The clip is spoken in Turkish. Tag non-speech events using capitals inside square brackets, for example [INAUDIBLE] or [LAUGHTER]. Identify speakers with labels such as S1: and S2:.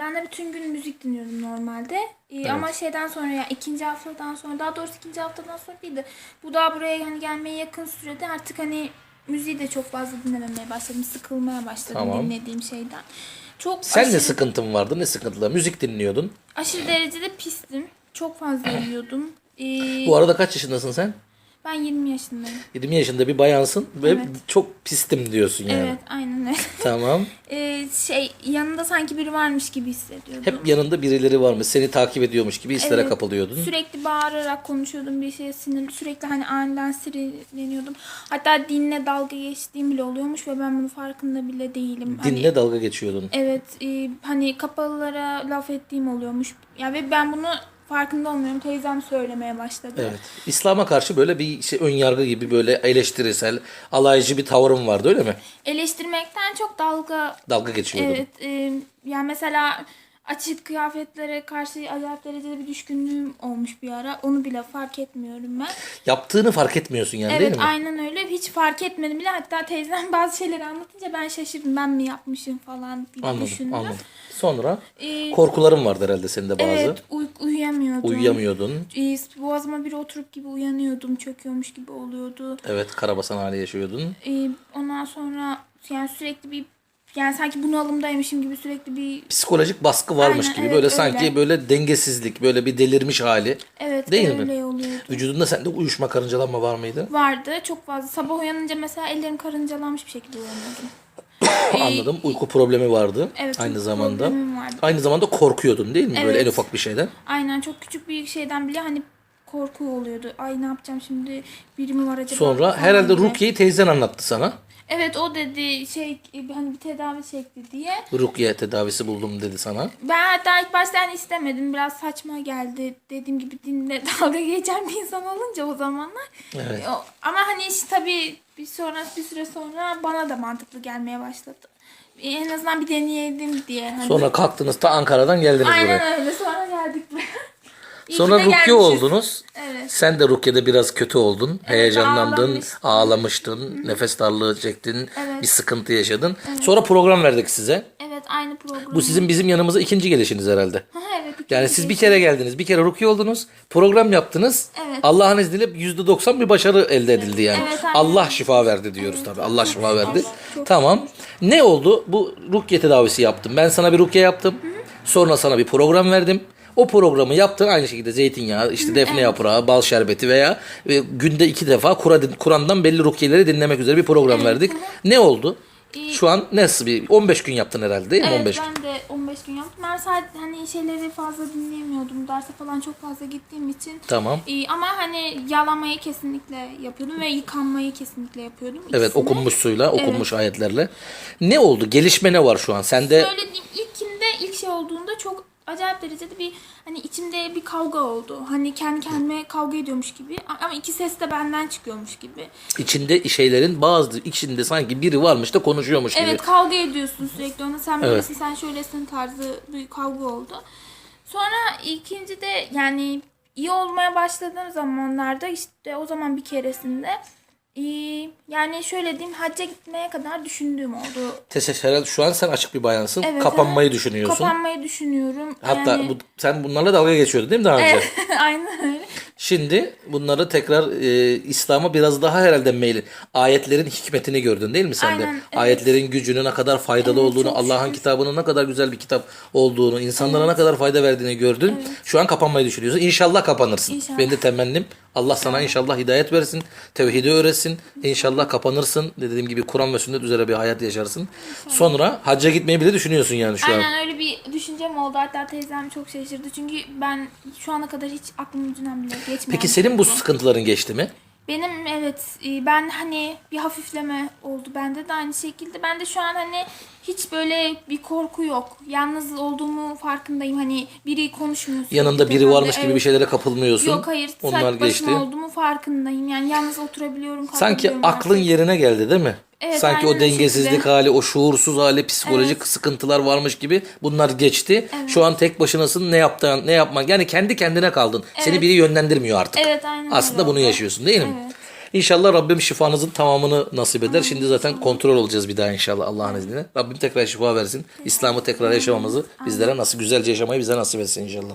S1: Ben de bütün gün müzik dinliyorum normalde. Ee, Ama şeyden sonra ya ikinci haftadan sonra daha doğrusu ikinci haftadan sonra değil de bu daha buraya hani gelmeye yakın sürede artık hani müziği de çok fazla dinlememeye başladım. Sıkılmaya başladım
S2: Tamam.
S1: dinlediğim şeyden. Çok
S2: Sen
S1: aşırı,
S2: ne sıkıntın vardı ne sıkıntılar? Müzik dinliyordun.
S1: aşırı derecede pistim. Çok fazla [CLEARS THROAT] yiyordum. Ee,
S2: Bu arada kaç yaşındasın sen?
S1: Ben 20 yaşındayım.
S2: 20 yaşında bir bayansın ve
S1: Evet.
S2: çok pistim diyorsun yani.
S1: Evet aynen öyle. [LAUGHS]
S2: Tamam.
S1: Ee, şey yanında sanki biri varmış gibi hissediyordum.
S2: Hep yanında birileri var mı? Seni takip ediyormuş gibi hislere
S1: Evet.
S2: kapılıyordun.
S1: Sürekli bağırarak konuşuyordum bir şeye sinirli. Sürekli hani aniden sinirleniyordum. Hatta dinle dalga geçtiğim bile oluyormuş ve ben bunun farkında bile değilim. Hani,
S2: Dinle dalga geçiyordun.
S1: evet e, hani kapalılara laf ettiğim oluyormuş. Ya ve ben bunu farkında olmuyorum. Teyzem söylemeye başladı.
S2: Evet. İslam'a karşı böyle bir şey ön yargı gibi böyle eleştirisel, alaycı bir tavrın vardı öyle mi?
S1: Eleştirmekten çok dalga
S2: Dalga geçiyordun.
S1: Evet. E, yani mesela açık kıyafetlere karşı acayip derecede bir düşkünlüğüm olmuş bir ara. Onu bile fark etmiyorum ben.
S2: Yaptığını fark etmiyorsun yani
S1: Evet
S2: değil mi?
S1: aynen öyle. Hiç fark etmedim bile. Hatta teyzem [LAUGHS] bazı şeyleri anlatınca ben şaşırdım. Ben mi yapmışım falan diye
S2: Anladım,
S1: düşündüm.
S2: anladım. Sonra
S1: Ee,
S2: korkuların vardı herhalde senin de bazı.
S1: evet uyuyamıyordum.
S2: Uyuyamıyordun.
S1: Ee, boğazıma biri oturup gibi uyanıyordum. Çöküyormuş gibi oluyordu.
S2: Evet, karabasan hali yaşıyordun.
S1: Ondan sonra yani sürekli bir yani sanki bunalımdaymışım gibi sürekli bir
S2: Psikolojik baskı varmış
S1: Aynen,
S2: gibi
S1: evet,
S2: böyle sanki
S1: öyle.
S2: böyle dengesizlik, böyle bir delirmiş hali.
S1: evet
S2: Değil
S1: öyle
S2: mi?
S1: oluyordu.
S2: Vücudunda sende uyuşma, karıncalanma var mıydı?
S1: Vardı çok fazla. Sabah uyanınca mesela ellerim karıncalanmış bir şekilde uyanıyordum. [LAUGHS]
S2: Anladım. Uyku problemi vardı
S1: Evet,
S2: aynı
S1: uyku
S2: zamanda.
S1: problemim vardı.
S2: Aynı zamanda korkuyordun değil mi? Böyle
S1: Evet.
S2: en ufak bir şeyden.
S1: Aynen çok küçük bir şeyden bile hani korku oluyordu. Ay ne yapacağım şimdi biri mi var acaba?
S2: Sonra
S1: falan
S2: herhalde
S1: diye.
S2: Rukiye'yi teyzen anlattı sana.
S1: Evet o dedi şey hani bir tedavi şekli diye.
S2: Rukiye tedavisi buldum dedi sana.
S1: Ben hatta ilk başta hani istemedim. Biraz saçma geldi. Dediğim gibi dinle [LAUGHS] dalga geçen bir insan olunca o zamanlar.
S2: Evet.
S1: O- ama hani işte tabii bir sonra bir süre sonra bana da mantıklı gelmeye başladı. En azından bir deneyelim diye. Hani.
S2: Sonra kalktınız ta Ankara'dan geldiniz buraya.
S1: Aynen öyle. Sonra geldik buraya. İyi ki
S2: Sonra
S1: de
S2: Rukiye
S1: gelmişiz.
S2: oldunuz.
S1: Evet.
S2: Sen de Rukiye'de biraz kötü oldun. Heyecanlandın,
S1: ağlamıştım.
S2: ağlamıştın, nefes darlığı çektin,
S1: Evet.
S2: bir sıkıntı yaşadın. Sonra program verdik size.
S1: Evet aynı program.
S2: Bu sizin bizim yanımıza ikinci gelişiniz herhalde.
S1: Ha, evet,
S2: Yani siz bir kere geldiniz, bir kere Rukiye oldunuz, program yaptınız.
S1: Evet.
S2: Allah'ın izniyle %90 bir başarı elde edildi yani.
S1: Evet, aynen.
S2: Allah şifa verdi diyoruz tabii. Allah şifa verdi. Tamam. Ne oldu? Bu Rukiye tedavisi yaptım. Ben sana bir Rukiye yaptım. Sonra sana bir program verdim. O programı yaptın aynı şekilde zeytinyağı, işte defne yaprağı, bal şerbeti veya e, günde iki defa Kur'an- Kur'an'dan belli rukiyeleri dinlemek üzere bir program verdik. Ne oldu?
S1: İyi.
S2: Şu an nasıl bir 15 gün yaptın herhalde değil mi?
S1: Evet
S2: 15 gün.
S1: ben de 15 gün yaptım. Ben sadece hani şeyleri fazla dinleyemiyordum. Derse falan çok fazla gittiğim için.
S2: Tamam.
S1: Ee, ama hani yalamayı kesinlikle yapıyordum ve yıkanmayı kesinlikle yapıyordum.
S2: Evet
S1: İkisini.
S2: okunmuş suyla, okunmuş ayetlerle. Ne oldu? Gelişme ne var şu an? Sende
S1: Söylediğim ilkinde ilk şey olduğunda çok acayip derecede bir hani içimde bir kavga oldu. Hani kendi kendime kavga ediyormuş gibi ama iki ses de benden çıkıyormuş gibi.
S2: içinde şeylerin bazı içinde sanki biri varmış da konuşuyormuş gibi.
S1: Evet kavga ediyorsun sürekli ona sen
S2: Evet.
S1: böylesin sen şöylesin tarzı bir kavga oldu. Sonra ikinci de yani iyi olmaya başladığım zamanlarda işte o zaman bir keresinde yani şöyle diyeyim hacca gitmeye kadar düşündüğüm oldu.
S2: Teses herhalde şu an sen açık bir bayansın.
S1: Evet,
S2: Kapanmayı
S1: evet.
S2: düşünüyorsun.
S1: Kapanmayı düşünüyorum.
S2: Hatta
S1: yani...
S2: bu, sen bunlarla dalga geçiyordun değil mi daha önce?
S1: Evet, [LAUGHS] aynen öyle.
S2: Şimdi bunları tekrar e, İslam'a biraz daha herhalde meyli. Ayetlerin hikmetini gördün değil mi sen de?
S1: Aynen, evet.
S2: Ayetlerin gücünün ne kadar faydalı
S1: Evet,
S2: olduğunu,
S1: çok
S2: Allah'ın kitabının ne kadar güzel bir kitap olduğunu, insanlara ne kadar fayda verdiğini gördün. Şu an kapanmayı düşünüyorsun. İnşallah kapanırsın.
S1: İnşallah.
S2: Benim de temennim Allah sana inşallah hidayet versin, tevhidi öğretsin. İnşallah kapanırsın. Dediğim gibi Kur'an ve sünnet üzere bir hayat yaşarsın. Sonra hacca gitmeyi bile düşünüyorsun yani şu an.
S1: Aynen öyle bir düşüncem oldu. Hatta teyzem çok şaşırdı. Çünkü ben şu ana kadar hiç aklımın ucundan bile geçmeyen
S2: Peki senin bu sıkıntıların geçti mi?
S1: Benim evet e, ben hani bir hafifleme oldu bende de aynı şekilde. Ben de şu an hani hiç böyle bir korku yok. Yalnız olduğumu farkındayım. Hani biri konuşmuyor. sürekli
S2: Yanında biri varmış gibi
S1: Evet.
S2: bir şeylere kapılmıyorsun.
S1: Yok hayır.
S2: Onlar
S1: Onlar
S2: geçti.
S1: başıma olduğumu farkındayım. Yani yalnız oturabiliyorum.
S2: Sanki aklın
S1: artık.
S2: yerine geldi değil mi?
S1: Evet,
S2: Sanki
S1: aynen
S2: o
S1: o
S2: dengesizlik
S1: şekilde.
S2: hali, o şuursuz hali, psikolojik sıkıntılar varmış gibi bunlar geçti. Şu an tek başınasın ne yaptığın, ne yapmak. Yani kendi kendine kaldın. Seni biri yönlendirmiyor artık.
S1: Evet aynen
S2: Aslında
S1: öyle
S2: bunu
S1: oldu.
S2: yaşıyorsun değil mi?
S1: Evet.
S2: İnşallah Rabbim şifanızın tamamını nasip eder. Şimdi zaten kontrol olacağız bir daha inşallah Allah'ın izniyle. Rabbim tekrar şifa versin. İslam'ı tekrar yaşamamızı bizlere nasıl güzelce yaşamayı bize nasip etsin inşallah.